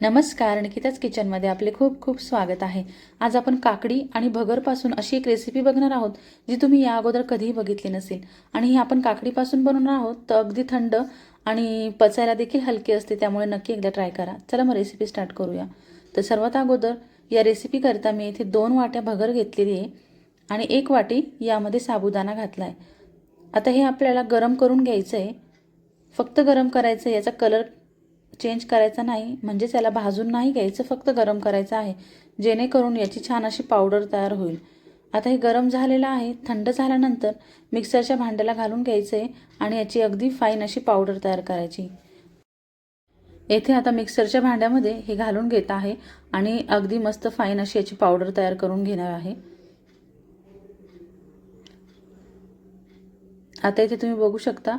नमस्कार निकिताच किचनमध्ये आपले खूप खूप स्वागत आहे. आज आपण काकडी आणि भगरपासून अशी एक रेसिपी बघणार आहोत जी तुम्ही या अगोदर कधीही बघितली नसेल. आणि ही आपण काकडीपासून बनवणार आहोत तर अगदी थंड आणि पचायला देखील हलकी असते त्यामुळे नक्की एकदा ट्राय करा. चला मग रेसिपी स्टार्ट करूया. तर सर्वात अगोदर या रेसिपीकरता मी इथे दोन वाट्या भगर घेतलेली आहे आणि एक वाटी यामध्ये साबुदाणा घातला आहे आता हे आपल्याला गरम करून घ्यायचं आहे फक्त गरम करायचं आहे याचा कलर चेंज करायचा नाही म्हणजेच याला भाजून नाही घ्यायचं फक्त गरम करायचं आहे जेणेकरून याची छान अशी पावडर तयार होईल. आता हे गरम झालेलं आहे थंड झाल्यानंतर मिक्सरच्या भांड्याला घालून घ्यायचं आहे आणि याची अगदी फाईन अशी पावडर तयार करायची. येथे आता मिक्सरच्या भांड्यामध्ये हे घालून घेत आहे आणि अगदी मस्त फाईन अशी याची पावडर तयार करून घेणार आहे. आता इथे तुम्ही बघू शकता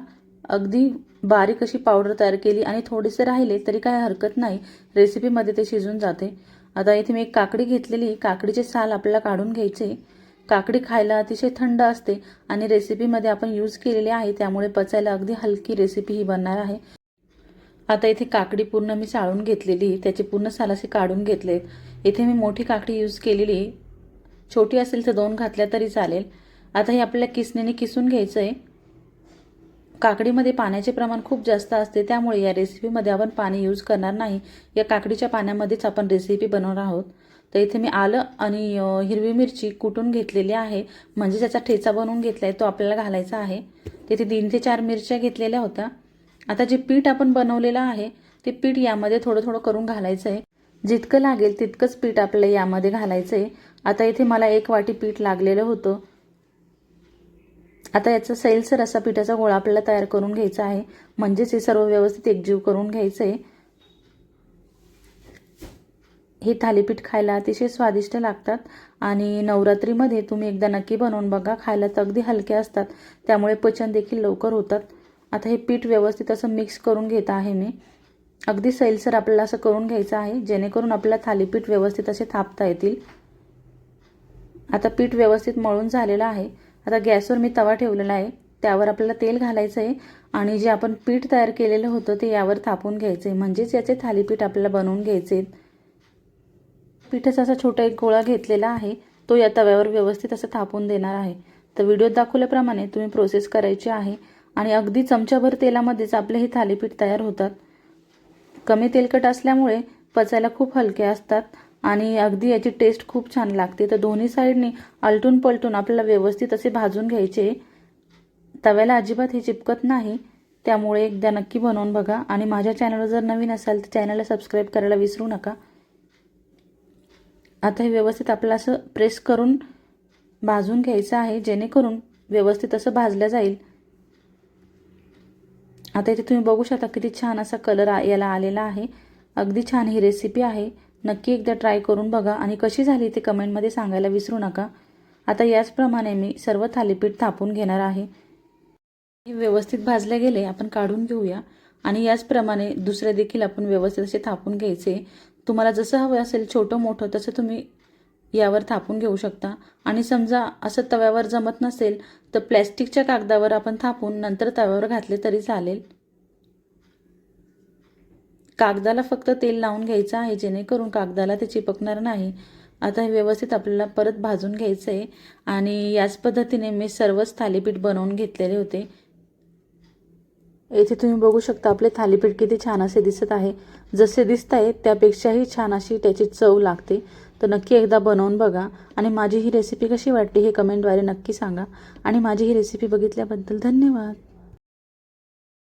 अगदी बारीक अशी पावडर तयार केली आणि थोडेसे राहिले तरी काय हरकत नाही. रेसिपीमध्ये ते शिजून जाते. आता इथे मी एक काकडी घेतलेली काकडीचे साल आपल्याला काढून घ्यायचे. काकडी खायला अतिशय थंड असते आणि रेसिपीमध्ये आपण यूज केलेली आहे. त्यामुळे पचायला अगदी हलकी रेसिपी ही बनणार आहे. आता इथे काकडी पूर्ण मी साळून घेतलेली त्याचे पूर्ण सालासे काढून घेतलेत इथे मी मोठी काकडी यूज केलेली छोटी असेल तर दोन घातल्या तरी चालेल. आता हे आपल्याला किसणीने किसून घ्यायचं आहे काकडीमध्ये पाण्याचे प्रमाण खूप जास्त असते त्यामुळे या रेसिपीमध्ये आपण पाणी यूज करणार नाही. या काकडीच्या पाण्यामध्येच आपण रेसिपी बनवणार आहोत. तर इथे मी आलं आणि हिरवी मिरची कुटून घेतलेली आहे. म्हणजे त्याचा ठेचा बनवून घेतला आहे तो आपल्याला घालायचा आहे. तिथे तीन ते चार मिरच्या घेतलेल्या होत्या. आता जे पीठ आपण बनवलेलं आहे ते पीठ यामध्ये थोडं थोडं करून घालायचं आहे जितकं लागेल तितकंच पीठ आपल्याला यामध्ये घालायचं आहे आता इथे मला एक वाटी पीठ लागलेलं होतं. आता याचा सैलसर असा पिठाचा गोळा आपल्याला तयार करून घ्यायचा आहे. म्हणजेच हे सर्व व्यवस्थित एकजीव करून घ्यायचं. आहे हे थालीपीठ खायला अतिशय स्वादिष्ट लागतात आणि नवरात्रीमध्ये तुम्ही एकदा नक्की बनवून बघा. खायला तर अगदी हलके असतात. त्यामुळे पचन देखील लवकर होतात. आता हे पीठ व्यवस्थित असं मिक्स करून घेत आहे मी. अगदी सैलसर आपल्याला असं करून घ्यायचं आहे. जेणेकरून आपल्याला थालीपीठ व्यवस्थित असे थापता येतील. आता पीठ व्यवस्थित मळून झालेलं आहे. आता गॅसवर मी तवा ठेवलेला आहे. त्यावर आपल्याला तेल घालायचं आहे आणि जे आपण पीठ तयार केलेलं होतं ते यावर थापून घ्यायचं आहे म्हणजेच याचे थालीपीठ आपल्याला बनवून घ्यायचे. पिठाचा असा छोटा एक गोळा घेतलेला आहे. तो या तव्यावर व्यवस्थित असं थापून देणार आहे. तर व्हिडिओत दाखवल्याप्रमाणे तुम्ही प्रोसेस करायची आहे आणि अगदी चमच्याभर तेलामध्येच आपले हे थालीपीठ तयार होतात. कमी तेलकट असल्यामुळे पचायला खूप हलके असतात. आणि अगदी याची टेस्ट खूप छान लागते. तर दोन्ही साईडनी आलटून पलटून आपल्याला व्यवस्थित असे भाजून घ्यायचे. तव्याला अजिबात हे चिपकत नाही. त्यामुळे एकदा नक्की बनवून बघा. आणि माझ्या चॅनलवर जर नवीन असाल तर चॅनलला सबस्क्राईब करायला विसरू नका. आता हे व्यवस्थित आपलं असं प्रेस करून भाजून घ्यायचं आहे. जेणेकरून व्यवस्थित असं भाजलं जाईल. आता इथे तुम्ही बघू शकता किती छान असा कलर याला आलेला आहे. अगदी छान ही रेसिपी आहे. नक्की एकदा ट्राय करून बघा आणि कशी झाली ते कमेंटमध्ये सांगायला विसरू नका. आता याचप्रमाणे मी सर्व थालीपीठ थापून घेणार आहे. व्यवस्थित भाजले गेले आपण काढून घेऊया. आणि याचप्रमाणे दुसरे देखील आपण व्यवस्थित असे थापून घ्यायचे. तुम्हाला जसं हवं असेल छोटं मोठं तसं तुम्ही यावर थापून घेऊ शकता. आणि समजा असं तव्यावर जमत नसेल तर प्लॅस्टिकच्या कागदावर आपण थापून नंतर तव्यावर घातले तरी चालेल. कागदाला फक्त तेल लावून घ्यायचं आहे जेणेकरून कागदाला ते चिपकणार नाही. आता हे व्यवस्थित आपल्याला परत भाजून घ्यायचं आहे आणि याच पद्धतीने मी सर्वच थालीपीठ बनवून घेतलेले होते. येथे तुम्ही बघू शकता आपले थालीपीठ किती छान असे दिसत आहे. जसे दिसत आहे त्यापेक्षाही छान अशी त्याची चव लागते. तर नक्की एकदा बनवून बघा आणि माझी ही रेसिपी कशी वाटली हे कमेंटद्वारे नक्की सांगा. आणि माझी ही रेसिपी बघितल्याबद्दल धन्यवाद.